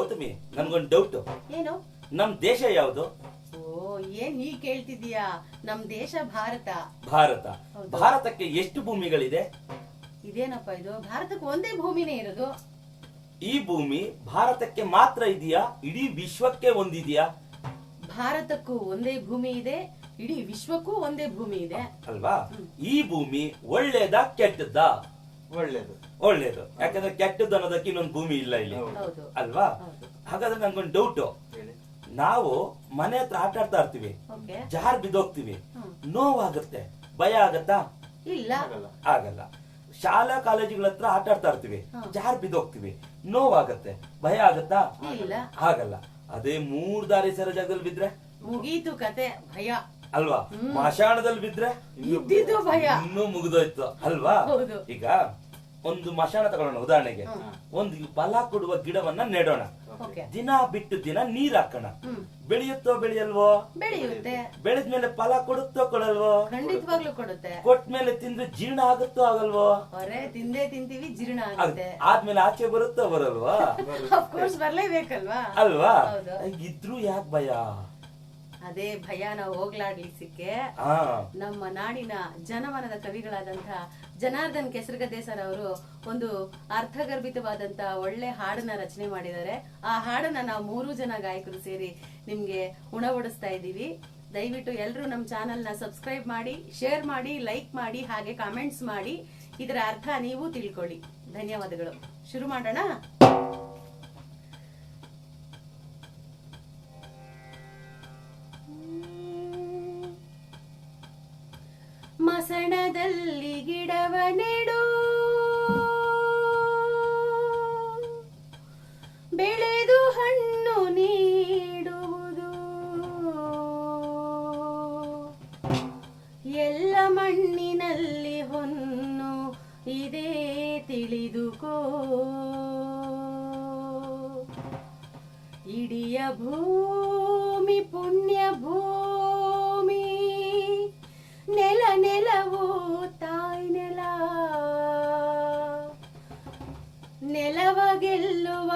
ಗೌತಮಿ ನನ್ಗೊಂದು ಡೌಟ್ ಏನು? ನಮ್ ದೇಶ ಯಾವುದು? ಓ ಏನ್ ನೀ ಕೇಳ್ತಿದೀಯಾ ನಮ್ ದೇಶ ಭಾರತ. ಭಾರತ. ಹೌದು. ಭಾರತಕ್ಕೆ ಎಷ್ಟು ಭೂಮಿಗಳಿದೆ? ಇದೇನಪ್ಪ ಇದು? ಭಾರತಕ್ಕೆ ಒಂದೇ ಭೂಮಿನೇ ಇರೋದು. ಈ ಭೂಮಿ ಭಾರತಕ್ಕೆ ಮಾತ್ರ ಇದೆಯಾ? ಇಡೀ ವಿಶ್ವಕ್ಕೆ ಒಂದಿದೆಯಾ? ಭಾರತಕ್ಕೂ ಒಂದೇ ಭೂಮಿ ಇದೆ ಇಡೀ ವಿಶ್ವಕ್ಕೂ ಒಂದೇ ಭೂಮಿ ಇದೆ. ಅಲ್ವಾ? ಈ ಭೂಮಿ ಒಳ್ಳೇದಾ ಕೆಟ್ಟದ್ದ? ಒಳ್ಳೇದು. ಒಳ್ಳೇದು. ಯಾಕಂದ್ರೆ ಕೆಟ್ಟದ್ದು ಅನ್ನೋದಕ್ಕೆ ಇನ್ನೊಂದು ಭೂಮಿ ಇಲ್ಲ ಇಲ್ಲಿ. ಅಲ್ವಾ. ಹಾಗಾದ್ರೆ ನನ್ಗೊಂದು ಡೌಟ್ ನಾವು ಮನೆ ಹತ್ರ ಆಟ ಆಡ್ತಾ ಇರ್ತೀವಿ. ಓಕೆ. ಜಾರ್ ಬಿದ್ದೋಗ್ತೀವಿ. ನೋವಾಗತ್ತೆ ನೋವಾಗುತ್ತೆ ಭಯ ಆಗತ್ತಾ? ಇಲ್ಲ. ಆಗಲ್ಲ. ಶಾಲಾ ಕಾಲೇಜುಗಳ ಹತ್ರ ಆಟ ಆಡ್ತಾ ಇರ್ತೀವಿ. ಜಾರ್ ಬಿದ್ದೋಗ್ತೀವಿ. ನೋವಾಗತ್ತೆ ಭಯ ಆಗತ್ತಾ? ಇಲ್ಲ. ಆಗಲ್ಲ. ಅದೇ ಮೂರ್ ದಾರಿ ಸರ ಜಾಗದಲ್ಲಿ ಬಿದ್ರೆ? ಮುಗೀತು ಕತೆ. ಭಯ. ಅಲ್ವಾ? ಮಶಾಣದಲ್ಲಿ ಬಿದ್ರೆ? ಇನ್ನೂ ಮುಗಿದೋಯ್ತು. ಅಲ್ವಾ? ಹೌದು. ಈಗ ಒಂದು ಮಶಾಲ ತಗೊಳ್ಳೋಣ ಉದಾಹರಣೆಗೆ. ಒಂದು ಫಲ ಕೊಡುವ ಗಿಡವನ್ನ ನೆಡೋಣ. ದಿನ ಬಿಟ್ಟು ದಿನ ನೀರ್ ಹಾಕೋಣ. ಬೆಳೆಯುತ್ತೋ ಬೆಳೆಯಲ್ವೋ? ಬೆಳೆಯುತ್ತೆ. ಬೆಳೆದ್ಮೇಲೆ ಫಲ ಕೊಡುತ್ತೋ ಕೊಡಲ್ವೋ? ಖಂಡಿತವಾಗ್ಲೂ ಕೊಡುತ್ತೆ. ಕೊಟ್ಮೇಲೆ ತಿಂದು ಜೀರ್ಣ ಆಗುತ್ತೋ ಆಗಲ್ವೋ? ತಿಂದೇ ತಿಂತೀವಿ ಜೀರ್ಣ ಆಗುತ್ತೆ. ಆದ್ಮೇಲೆ ಆಚೆ ಬರುತ್ತೋ ಬರಲ್ವಾ? ಬರ್ಲೇಬೇಕಲ್ವಾ? ಅಲ್ವಾ. ಇದ್ರೂ ಯಾಕೆ ಭಯ? ಅದೇ ಭಯನ ಹೋಗ್ಲಾಡ್ಲಿಕ್ಕೆ. ನಮ್ಮ ನಾಡಿನ ಜನಮನದ ಕವಿಗಳಾದಂತಹ ಜನಾರ್ದನ್ ಕೆಸರಗದ್ದೆ ಸರ್ ಅವರು ಒಂದು ಅರ್ಥಗರ್ಭಿತವಾದಂತ ಒಳ್ಳೆ ಹಾಡನ್ನ ರಚನೆ ಮಾಡಿದ್ದಾರೆ. ಆ ಹಾಡನ್ನ ನಾವು ಮೂರು ಜನ ಗಾಯಕರು ಸೇರಿ ನಿಮ್ಗೆ ಉಣಬಡಿಸ್ತಾ ಇದ್ದೀವಿ. ದಯವಿಟ್ಟು ಎಲ್ಲರೂ ನಮ್ಮ ಚಾನೆಲ್ನ ಸಬ್ಸ್ಕ್ರೈಬ್ ಮಾಡಿ ಶೇರ್ ಮಾಡಿ ಲೈಕ್ ಮಾಡಿ ಹಾಗೆ ಕಾಮೆಂಟ್ಸ್ ಮಾಡಿ. ಇದರ ಅರ್ಥ ನೀವು ತಿಳ್ಕೊಳ್ಳಿ. ಧನ್ಯವಾದಗಳು. ಶುರು ಮಾಡೋಣ? ನೆಡು ಬೆಳೆದು ಹಣ್ಣು ನೀಡುವುದು. ಎಲ್ಲ ಮಣ್ಣಿನಲ್ಲಿ ಹೊನ್ನು ಇದೇ ತಿಳಿದುಕೋ. ಇಡಿಯ ಭೂಮಿ ಪುಣ್ಯ ಭೂಮಿ ನೆಲವ ಗೆಲ್ಲುವ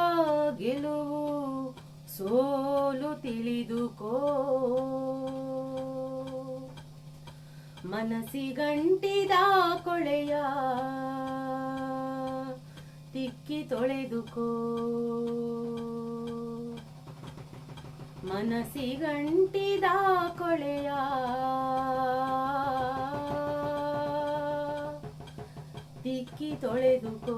ಗೆಲುವು ಸೋಲು ತಿಳಿದುಕೋ. ಮನಸ್ಸಿಗಂಟಿದ ಕೊಳೆಯ ತಿಕ್ಕಿ ತೊಳೆದುಕೋ. ಮನಸ್ಸಿಗಂಟಿದ ಕೊಳೆಯ ತಿಕ್ಕಿ ತೊಳೆದುಕೋ.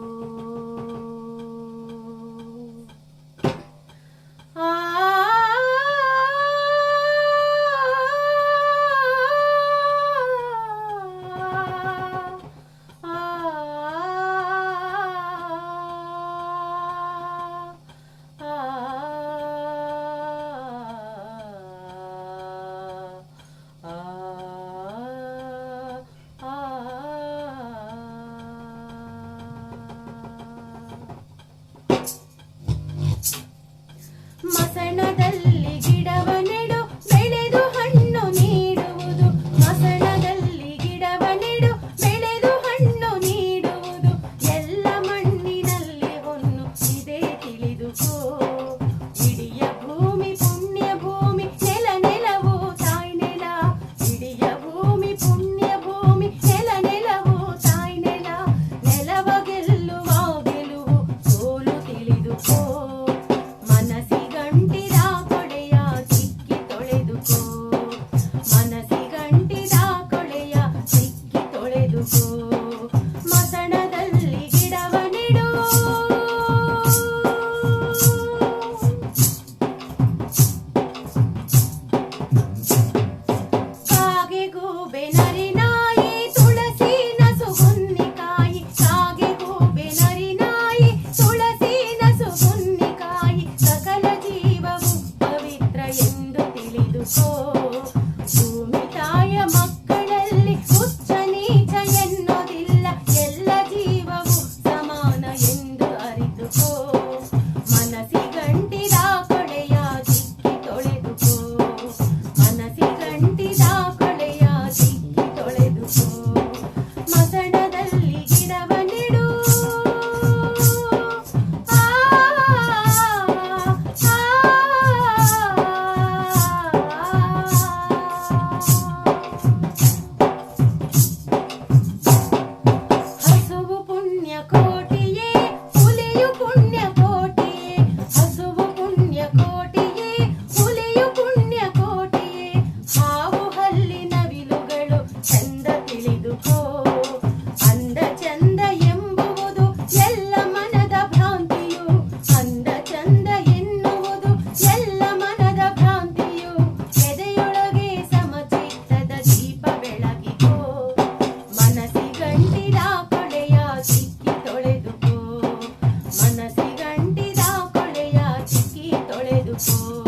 ತಿಳಿದುಕೋ ಮಸಣದಲ್ಲಿ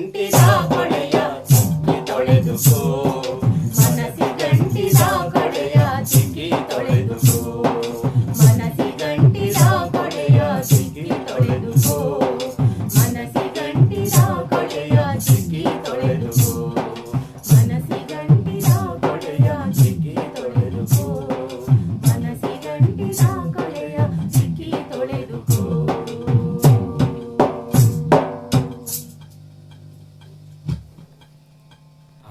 కంటి